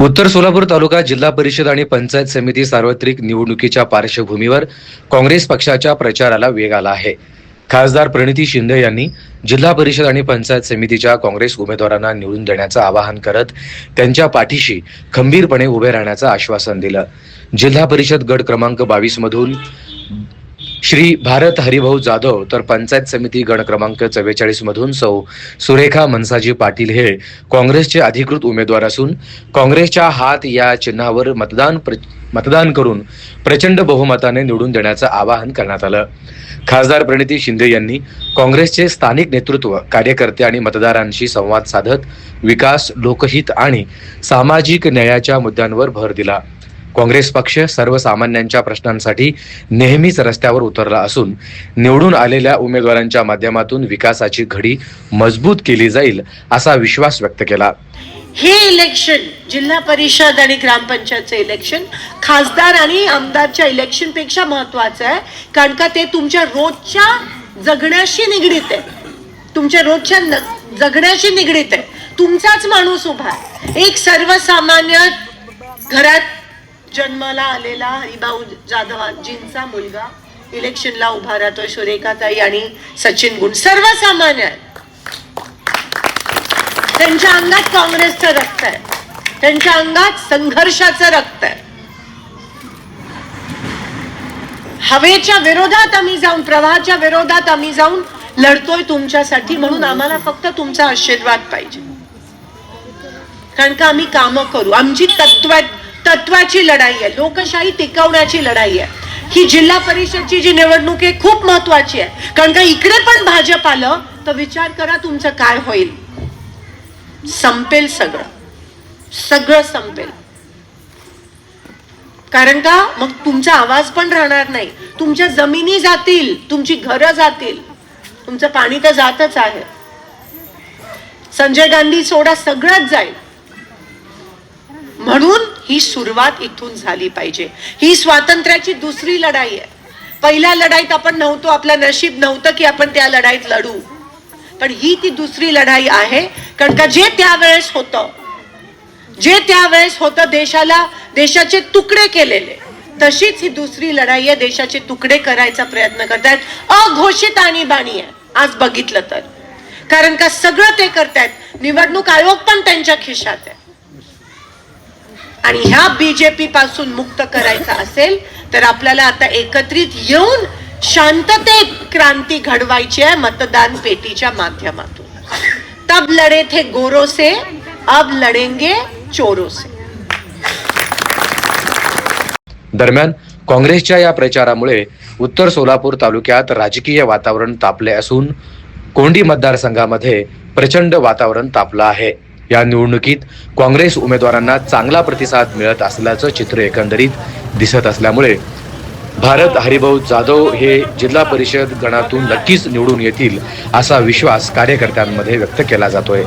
उत्तर सोलापूर तालुका जिल्हा परिषद आणि पंचायत समिती सार्वत्रिक निवडणुकीच्या पार्श्वभूमीवर काँग्रेस पक्षाच्या प्रचाराला वेग आला आहे. खासदार प्रणिती शिंदे यांनी जिल्हा परिषद आणि पंचायत समितीच्या काँग्रेस उमेदवारांना निवडून देण्याचं आवाहन करत त्यांच्या पाठीशी खंबीरपणे उभे राहण्याचं आश्वासन दिलं. जिल्हा परिषद गट क्रमांक बावीस मधून श्री भारत हरिभाऊ जाधव तर पंचायत समिती गण क्रमांक चव्वेचाळीस मधून सौ सुरेखा मनसाजी पाटील हे काँग्रेसचे अधिकृत उमेदवार असून काँग्रेसच्या हात या चिन्हावर मतदान प्र- मतदान करून प्रचंड बहुमताने निवडून देण्याचं आवाहन करण्यात आलं. खासदार प्रणिती शिंदे यांनी काँग्रेसचे स्थानिक नेतृत्व कार्यकर्ते आणि मतदारांशी संवाद साधत विकास लोकहित आणि सामाजिक न्यायाच्या मुद्द्यांवर भर दिला. काँग्रेस पक्ष सर्वसामान्यांच्या प्रश्नांसाठी नेहमीच रस्त्यावर उतरला असून निवडून आलेल्या उमेदवारांच्या माध्यमातून विकासाची घडी मजबूत केली जाईल असा विश्वास व्यक्त केला. हे इलेक्शन जिल्हा परिषद आणि ग्रामपंचायतचं इलेक्शन खासदार आणि आमदारच्या इलेक्शनपेक्षा महत्वाचं आहे. कारण का ते तुमच्या रोजच्या जगण्याशी निगडीत आहे. तुमच्या रोजच्या न- जगण्याशी निगडीत आहे. तुमचाच माणूस उभा आहे. एक सर्वसामान्य घरात जन्माला आलेला हरिभाऊ जाधवाजींचा मुलगा. इलेक्शनला उभा राहतोय सुरेखाताई आणि सचिन गुण. सर्वसामान्य आहे. त्यांच्या अंगात काँग्रेसचं रक्त आहे. त्यांच्या अंगात संघर्षाचं रक्त आहे. हवेच्या विरोधात आम्ही जाऊन प्रवाहाच्या विरोधात आम्ही जाऊन लढतोय तुमच्यासाठी म्हणून आम्हाला फक्त तुमचा आशीर्वाद पाहिजे. कारण का आम्ही कामं करू? आमची तत्व तत्वाची लढाई आहे. लोकशाही टिकवण्याची लढाई आहे. ही जिल्हा परिषदची जी निवडणूक आहे खूप महत्वाची आहे. कारण का इकडे पण भाजप आलं तर विचार करा तुमचं काय होईल. संपेल सगळं. सगळं संपेल. कारण का? मग तुमचा आवाज पण राहणार नाही. तुमच्या जमिनी जातील तुमची घरं जातील. तुमचं पाणी तर जातच आहे. संजय गांधी सोडा सगळंच जाईल. म्हणून ही सुरुवात इथून झाली पाहिजे. ही स्वातंत्र्याची दुसरी लढाई आहे. पहिल्या लढाईत आपण नव्हतो आपलं नशीब नव्हतं की आपण त्या लढाईत लढू. पण ही ती दुसरी लढाई आहे कारण का जे त्यावेळेस होतं जे त्यावेळेस होतं देशाला देशाचे तुकडे केलेले तशीच ही दुसरी लढाई आहे देशाचे तुकडे करायचा प्रयत्न करतायत. अघोषित आणीबाणी आहे आज बघितलं तर. कारण का सगळं ते करतायत. निवडणूक आयोग पण त्यांच्या खिशात आहे. आणि ह्या बीजेपी पासून मुक्त करायचा असेल तर आपल्याला आता एकत्रित येऊन शांततेत क्रांती घडवायची आहे मतदान पेटीच्या माध्यमातून. तब लढे थे गोरो से अब लढेंगे चोरो से. दरम्यान काँग्रेसच्या या प्रचारामुळे उत्तर सोलापूर तालुक्यात राजकीय वातावरण तापले असून कोंडी मतदारसंघामध्ये प्रचंड वातावरण तापलं आहे. या निवडणुकीत काँग्रेस उमेदवारांना चांगला प्रतिसाद मिळत असल्याचं चित्र एकंदरीत दिसत असल्यामुळे भारत हरिभाऊ जाधव हे जिल्हा परिषद गणातून नक्कीच निवडून येतील असा विश्वास कार्यकर्त्यांमध्ये व्यक्त केला जातोय.